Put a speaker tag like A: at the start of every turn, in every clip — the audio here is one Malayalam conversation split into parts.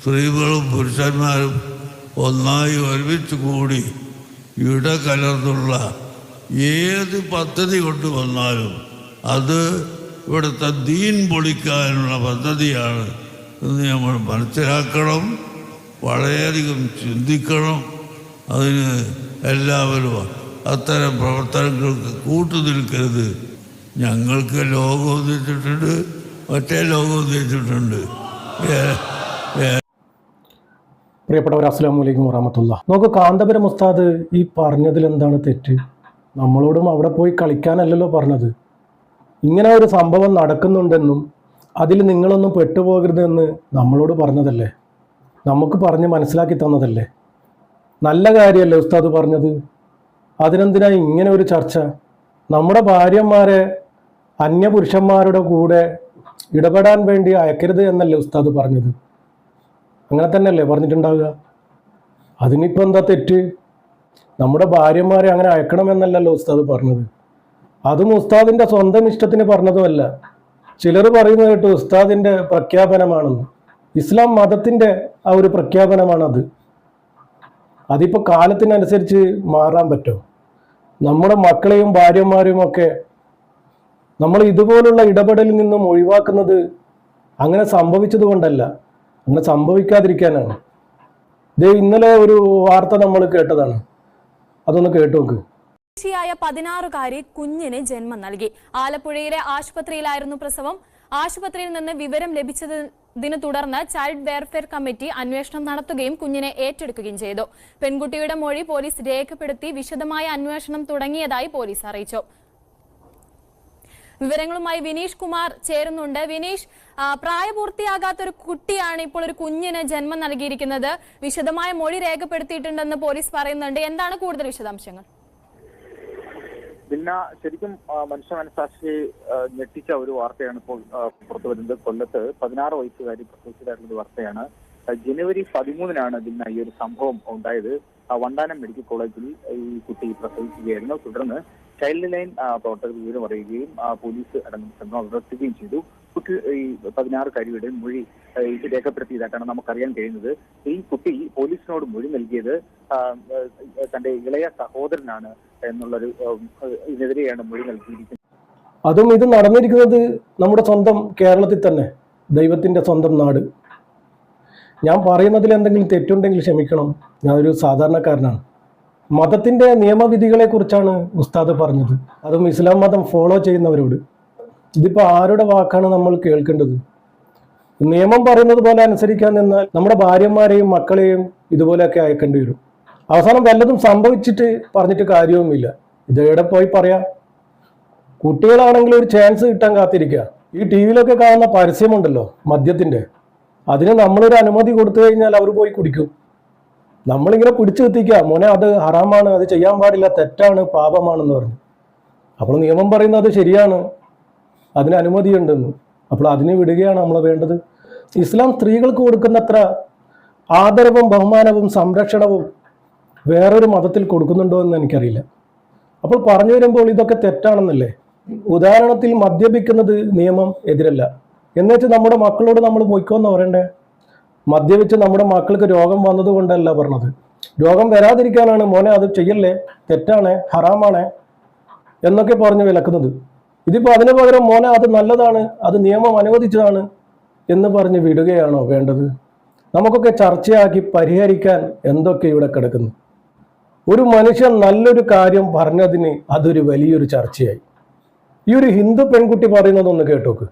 A: സ്ത്രീകളും പുരുഷന്മാരും ഒന്നായി ഒരുമിച്ച് കൂടി ഇട കലർന്നുള്ള ഏത് പദ്ധതി കൊണ്ടുവന്നാലും അത് ഇവിടുത്തെ ദീൻ പൊളിക്കാനുള്ള പദ്ധതിയാണ് എന്ന് നമ്മൾ മനസ്സിലാക്കണം വളരെയധികം ചിന്തിക്കണം. അതിന് എല്ലാവരും അത്തരം പ്രവർത്തനങ്ങൾക്ക് കൂട്ടുനിൽക്കരുത് ഞങ്ങൾക്ക് ലോകം ഉദ്ദേശിച്ചിട്ടുണ്ട് മറ്റേ ലോകം ഉദ്ദേശിച്ചിട്ടുണ്ട്
B: പ്രിയപ്പെട്ടവർ അസ്സാം വലൈക്കും വറഹമത്തുള്ള. നമുക്ക് കാന്തപുരം ഉസ്താദ് ഈ പറഞ്ഞതിൽ എന്താണ് തെറ്റ്? നമ്മളോടും അവിടെ പോയി കളിക്കാനല്ലല്ലോ പറഞ്ഞത്. ഇങ്ങനെ ഒരു സംഭവം നടക്കുന്നുണ്ടെന്നും അതിൽ നിങ്ങളൊന്നും പെട്ടുപോകരുതെന്ന് നമ്മളോട് പറഞ്ഞതല്ലേ? നമുക്ക് പറഞ്ഞ് മനസ്സിലാക്കി തന്നതല്ലേ? നല്ല കാര്യമല്ലേ ഉസ്താദ് പറഞ്ഞത്? അതിനെന്തിനാ ഇങ്ങനെ ഒരു ചർച്ച? നമ്മുടെ ഭാര്യമാരെ അന്യപുരുഷന്മാരുടെ കൂടെ ഇടപെടാൻ വേണ്ടി അയക്കരുത് എന്നല്ലേ ഉസ്താദ് പറഞ്ഞത്? അങ്ങനെ തന്നെയല്ലേ പറഞ്ഞിട്ടുണ്ടാവുക? അതിനിപ്പോൾ എന്താ തെറ്റ്? നമ്മുടെ ഭാര്യമാരെ അങ്ങനെ അയക്കണമെന്നല്ലല്ലോ ഉസ്താദ് പറഞ്ഞത്. അതും ഉസ്താദിന്റെ സ്വന്തം ഇഷ്ടത്തിന് പറഞ്ഞതുമല്ല. ചിലർ പറയുന്നത് കേട്ടു ഉസ്താദിന്റെ പ്രഖ്യാപനമാണെന്ന്. ഇസ്ലാം മതത്തിന്റെ ആ ഒരു പ്രഖ്യാപനമാണത്. അതിപ്പോൾ കാലത്തിനനുസരിച്ച് മാറാൻ പറ്റുമോ നമ്മുടെ മക്കളെയും ഭാര്യമാരെയും ഒക്കെ നമ്മൾ ഇതുപോലുള്ള ഇടപെടലിൽ നിന്നും ഒഴിവാക്കുന്നത് അങ്ങനെ സംഭവിച്ചത് കൊണ്ടല്ല അങ്ങനെ സംഭവിക്കാതിരിക്കാനാണ്. ദേ ഇന്നലെ ഒരു വാർത്ത നമ്മൾ കേട്ടതാണ്. അതൊന്ന് കേട്ടു നോക്ക്. ായ
C: പതിനാറുകാരി കുഞ്ഞിന് ജന്മം നൽകി. ആലപ്പുഴയിലെ ആശുപത്രിയിലായിരുന്നു പ്രസവം. ആശുപത്രിയിൽ നിന്ന് വിവരം ലഭിച്ചതിനെ തുടർന്ന് ചൈൽഡ് വെയർഫെയർ കമ്മിറ്റി അന്വേഷണം നടത്തുകയും കുഞ്ഞിനെ ഏറ്റെടുക്കുകയും ചെയ്തു. പെൺകുട്ടിയുടെ മൊഴി പോലീസ് രേഖപ്പെടുത്തി വിശദമായ അന്വേഷണം തുടങ്ങിയതായി പോലീസ് അറിയിച്ചു. വിവരങ്ങളുമായി വിനീഷ് കുമാർ ചേരുന്നുണ്ട്. വിനീഷ് പ്രായപൂർത്തിയാകാത്ത ഒരു കുട്ടിയാണ് ഇപ്പോൾ ഒരു കുഞ്ഞിന് ജന്മം നൽകിയിരിക്കുന്നത്. വിശദമായ മൊഴി രേഖപ്പെടുത്തിയിട്ടുണ്ടെന്ന് പോലീസ് പറയുന്നുണ്ട്. എന്താണ് കൂടുതൽ വിശദാംശങ്ങൾ?
D: പിന്നെ ശരിക്കും മനുഷ്യ മനസാക്ഷി ഞെട്ടിച്ച ഒരു വാർത്തയാണ് ഇപ്പോൾ പുറത്തു വരുന്നത്. കൊല്ലത്ത് പതിനാറ് വയസ്സുകാരി പ്രസവിച്ചതായിട്ടുള്ള ഒരു വാർത്തയാണ്. ജനുവരി പതിമൂന്നിനാണ് പിന്നെ ഈ ഒരു സംഭവം ഉണ്ടായത്. വണ്ടാനം മെഡിക്കൽ കോളേജിൽ ഈ കുട്ടി പ്രസവിക്കുകയായിരുന്നു. തുടർന്ന് ചൈൽഡ് ലൈൻ പ്രവർത്തകർ വിവരം അറിയുകയും പോലീസ് അടങ്ങുന്ന സംഘം അവിടെ ചെയ്തു. കുട്ടി ഈ പതിനാറുകാരിയുടെ മൊഴി രേഖപ്പെടുത്തിയതായിട്ടാണ് നമുക്കറിയാൻ കഴിയുന്നത്. ഈ കുട്ടി പോലീസിനോട് മൊഴി നൽകിയത് തന്റെ ഇളയ സഹോദരനാണ് എന്നുള്ളൊരു ഇതിനെതിരെയാണ് മൊഴി നൽകിയിരിക്കുന്നത്.
B: അതും ഇത് നടന്നിരിക്കുന്നത് നമ്മുടെ സ്വന്തം കേരളത്തിൽ തന്നെ ദൈവത്തിന്റെ സ്വന്തം നാട്. ഞാൻ പറയുന്നതിൽ എന്തെങ്കിലും തെറ്റുണ്ടെങ്കിൽ ക്ഷമിക്കണം. ഞാനൊരു സാധാരണക്കാരനാണ്. മതത്തിന്റെ നിയമവിധികളെക്കുറിച്ചാണ് ഉസ്താദ് പറഞ്ഞത്. അതും ഇസ്ലാം മതം ഫോളോ ചെയ്യുന്നവരോട്. ഇതിപ്പോൾ ആരുടെ വാക്കാണ് നമ്മൾ കേൾക്കേണ്ടത്? നിയമം പറയുന്നത് പോലെ അനുസരിക്കാൻ നിന്നാൽ നമ്മുടെ ഭാര്യമാരെയും മക്കളെയും ഇതുപോലെയൊക്കെ അയക്കേണ്ടി വരും. അവസാനം വല്ലതും സംഭവിച്ചിട്ട് പറഞ്ഞിട്ട് കാര്യവുമില്ല. ഇത് എവിടെ പോയി പറയാം? കുട്ടികളാണെങ്കിൽ ഒരു ചാൻസ് കിട്ടാൻ കാത്തിരിക്കുക ഈ ടി വിയിലൊക്കെ കാണുന്ന പരസ്യമുണ്ടല്ലോ മദ്യത്തിന്റെ. അതിന് നമ്മളൊരു അനുമതി കൊടുത്തു കഴിഞ്ഞാൽ അവർ പോയി കുടിക്കും. നമ്മളിങ്ങനെ പിടിച്ചു എത്തിക്കുക മോനെ അത് ഹറാമാണ് അത് ചെയ്യാൻ പാടില്ല തെറ്റാണ് പാപമാണെന്ന് പറഞ്ഞു. അപ്പോൾ നിയമം പറയുന്നത് ശരിയാണ്. അതിന് അനുമതിയുണ്ടെന്ന്. അപ്പോൾ അതിന് വിടുകയാണ് നമ്മൾ വേണ്ടത്. ഇസ്ലാം സ്ത്രീകൾക്ക് കൊടുക്കുന്നത്ര ആദരവും ബഹുമാനവും സംരക്ഷണവും വേറൊരു മതത്തിൽ കൊടുക്കുന്നുണ്ടോ എന്ന് എനിക്കറിയില്ല. അപ്പോൾ പറഞ്ഞു വരുമ്പോൾ ഇതൊക്കെ തെറ്റാണെന്നല്ലേ? ഉദാഹരണത്തിൽ മദ്യപിക്കുന്നത് നിയമം എതിരല്ല. എന്നുവെച്ച് നമ്മുടെ മക്കളോട് നമ്മൾ പോയിക്കോന്ന് പറയണ്ടേ? മദ്യപിച്ച് നമ്മുടെ മക്കൾക്ക് രോഗം വന്നത് കൊണ്ടല്ല പറഞ്ഞത്. രോഗം വരാതിരിക്കാനാണ് മോനെ അത് ചെയ്യല്ലേ? തെറ്റാണ് ഹറാമാണ് എന്നൊക്കെ പറഞ്ഞ് വിലക്കുന്നത്. ഇതിപ്പോൾ അതിനു പകരം മോനെ അത് നല്ലതാണ് അത് നിയമം അനുവദിച്ചതാണ് എന്ന് പറഞ്ഞ് വിടുകയാണോ വേണ്ടത്? നമുക്കൊക്കെ ചർച്ചയാക്കി പരിഹരിക്കാൻ എന്തൊക്കെ ഇവിടെ കിടക്കുന്നു? ഒരു മനുഷ്യൻ നല്ലൊരു കാര്യം പറഞ്ഞതിന് അതൊരു വലിയൊരു ചർച്ചയായി. ഈ ഒരു ഹിന്ദു പെൺകുട്ടി പറയുന്നതൊന്ന് കേട്ടോക്ക്.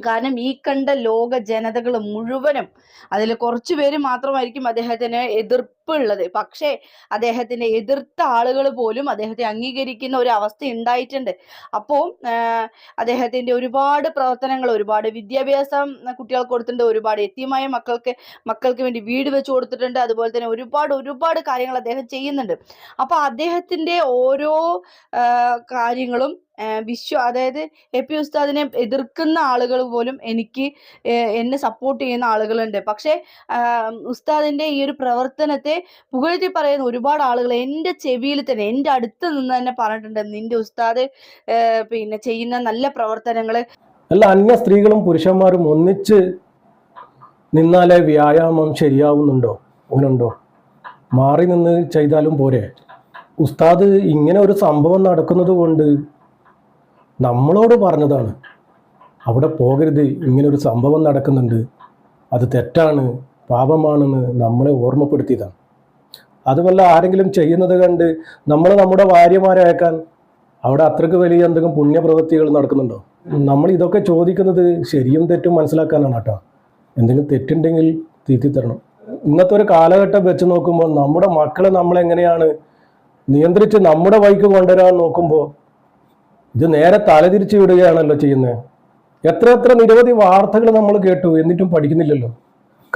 E: കാരണം ഈ കണ്ട ലോക ജനതകൾ മുഴുവനും അതിൽ കുറച്ചു പേര് മാത്രമായിരിക്കും അദ്ദേഹത്തിന് എതിർപ്പുള്ളത്. പക്ഷേ അദ്ദേഹത്തിനെ എതിർത്ത ആളുകൾ പോലും അദ്ദേഹത്തെ അംഗീകരിക്കുന്ന ഒരു അവസ്ഥ ഉണ്ടായിട്ടുണ്ട്. അപ്പോൾ അദ്ദേഹത്തിന്റെ ഒരുപാട് പ്രവർത്തനങ്ങൾ ഒരുപാട് വിദ്യാഭ്യാസം കുട്ടികൾക്ക് കൊടുത്തിട്ടുണ്ട് ഒരുപാട് എത്തിയമായ മക്കൾക്ക് മക്കൾക്ക് വേണ്ടി വീട് വെച്ച് കൊടുത്തിട്ടുണ്ട് അതുപോലെ തന്നെ ഒരുപാട് ഒരുപാട് കാര്യങ്ങൾ അദ്ദേഹം ചെയ്യുന്നുണ്ട്. അപ്പൊ അദ്ദേഹത്തിന്റെ ഓരോ കാര്യങ്ങളും വിശ്വ അതായത് എ പി ഉസ്താദിനെ എതിർക്കുന്ന ആളുകൾ പോലും എനിക്ക് എന്നെ സപ്പോർട്ട് ചെയ്യുന്ന ആളുകളുണ്ട്. പക്ഷേ ഉസ്താദിന്റെ ഈ ഒരു പ്രവർത്തനത്തെ പുകഴ്ത്തി പറയുന്ന ഒരുപാട് ആളുകൾ എന്റെ ചെവിയിൽ തന്നെ എന്റെ അടുത്ത് നിന്ന് തന്നെ പറഞ്ഞിട്ടുണ്ട്. നിന്റെ ഉസ്താദ് പിന്നെ ചെയ്യുന്ന നല്ല പ്രവർത്തനങ്ങൾ
B: അല്ല അന്യ സ്ത്രീകളും പുരുഷന്മാരും ഒന്നിച്ച് നിന്നാലേ വ്യായാമം ശരിയാവുന്നുണ്ടോ? അങ്ങനുണ്ടോ? മാറി നിന്ന് ചെയ്താലും പോരെ? ഉസ്താദ് ഇങ്ങനെ ഒരു സംഭവം നടക്കുന്നത് കൊണ്ട് നമ്മളോട് പറഞ്ഞതാണ് അവിടെ പോകരുത് ഇങ്ങനൊരു സംഭവം നടക്കുന്നുണ്ട്. അത് തെറ്റാണ് പാപമാണെന്ന് നമ്മളെ ഓർമ്മപ്പെടുത്തിയതാണ്. അതുമല്ല ആരെങ്കിലും ചെയ്യുന്നത് കണ്ട് നമ്മൾ നമ്മുടെ ഭാര്യമാരെ അയക്കാൻ അവിടെ അത്രയ്ക്ക് വലിയ എന്തെങ്കിലും പുണ്യപ്രവൃത്തികൾ നടക്കുന്നുണ്ടോ? നമ്മൾ ഇതൊക്കെ ചോദിക്കുന്നത് ശരിയും തെറ്റും മനസ്സിലാക്കാനാണ് കേട്ടോ. എന്തെങ്കിലും തെറ്റുണ്ടെങ്കിൽ തിരുത്തി തരണം. ഇന്നത്തെ ഒരു കാലഘട്ടം വെച്ച് നോക്കുമ്പോൾ നമ്മുടെ മക്കളെ നമ്മളെങ്ങനെയാണ് നിയന്ത്രിച്ച് നമ്മുടെ വഴിക്ക് കൊണ്ടുവരാൻ നോക്കുമ്പോൾ ഇത് നേരെ തലതിരിച്ച് വിടുകയാണല്ലോ ചെയ്യുന്നത് എത്ര എത്ര നിരവധി വാർത്തകൾ നമ്മൾ കേട്ടു എന്നിട്ടും പഠിക്കുന്നില്ലല്ലോ.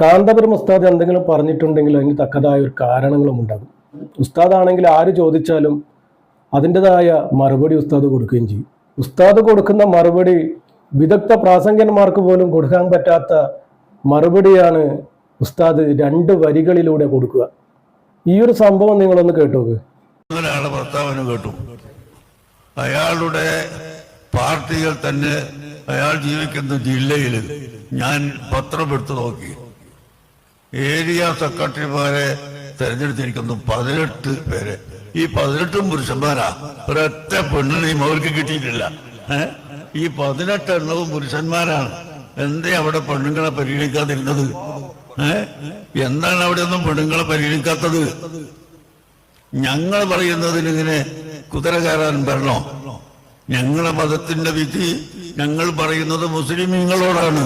B: കാന്തപുരം ഉസ്താദ് എന്തെങ്കിലും പറഞ്ഞിട്ടുണ്ടെങ്കിൽ അതിന് തക്കതായ ഒരു കാരണങ്ങളും ഉണ്ടാകും. ഉസ്താദ് ആണെങ്കിൽ ആര് ചോദിച്ചാലും അതിന്റെതായ മറുപടി ഉസ്താദ് കൊടുക്കുകയും ചെയ്യും. ഉസ്താദ് കൊടുക്കുന്ന മറുപടി വിദഗ്ധ പ്രാസംഗന്മാർക്ക് പോലും കൊടുക്കാൻ പറ്റാത്ത മറുപടിയാണ് ഉസ്താദ് രണ്ട് വരികളിലൂടെ കൊടുക്കുക. ഈ ഒരു സംഭവം നിങ്ങളൊന്ന് കേട്ടോക്ക്.
A: കേട്ടു. അയാളുടെ പാർട്ടികൾ തന്നെ അയാൾ ജീവിക്കുന്ന ജില്ലയിൽ ഞാൻ പത്രം എടുത്തു നോക്കി. ഏരിയ സെക്രട്ടറിമാരെ തെരഞ്ഞെടുത്തിരിക്കുന്നു പതിനെട്ട് പേരെ. ഈ പതിനെട്ടും പുരുഷന്മാരാ. ഒരൊറ്റ പെണ്ണിനെയും അവർക്ക് കിട്ടിയിട്ടില്ല. ഈ പതിനെട്ട് എണ്ണവും പുരുഷന്മാരാണ്. എന്തേ അവിടെ പെണ്ണുങ്ങളെ പരിഗണിക്കാതിരുന്നത്? എന്താണ് അവിടെ ഒന്നും പെണ്ണുങ്ങളെ പരിഗണിക്കാത്തത്? ഞങ്ങൾ പറയുന്നതിന് ഇങ്ങനെ കുതിര കയറാൻ വരണോ? ഞങ്ങളെ മതത്തിന്റെ വിധി ഞങ്ങൾ പറയുന്നത് മുസ്ലിമീങ്ങളോടാണ്.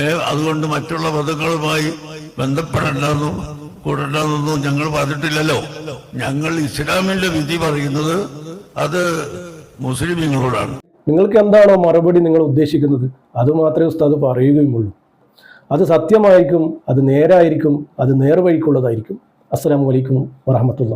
A: ഏ അതുകൊണ്ട് മറ്റുള്ള മതങ്ങളുമായി ബന്ധപ്പെടണ്ടെന്നും കൂടണ്ടെന്നൊന്നും ഞങ്ങൾ പറഞ്ഞിട്ടില്ലല്ലോ. ഞങ്ങൾ ഇസ്ലാമിന്റെ വിധി പറയുന്നത് അത് മുസ്ലിമീങ്ങളോടാണ്.
B: നിങ്ങൾക്ക് എന്താണോ മറുപടി നിങ്ങൾ ഉദ്ദേശിക്കുന്നത്? അത് മാത്രമേ ഉസ്താദ് പറയുകയുമുള്ളൂ അത് സത്യമായിരിക്കും അത് നേരായിരിക്കും അത് നേർവഴിക്കുള്ളതായിരിക്കും. അസ്സാം അലൈക്കും വറഹമത്തുള്ള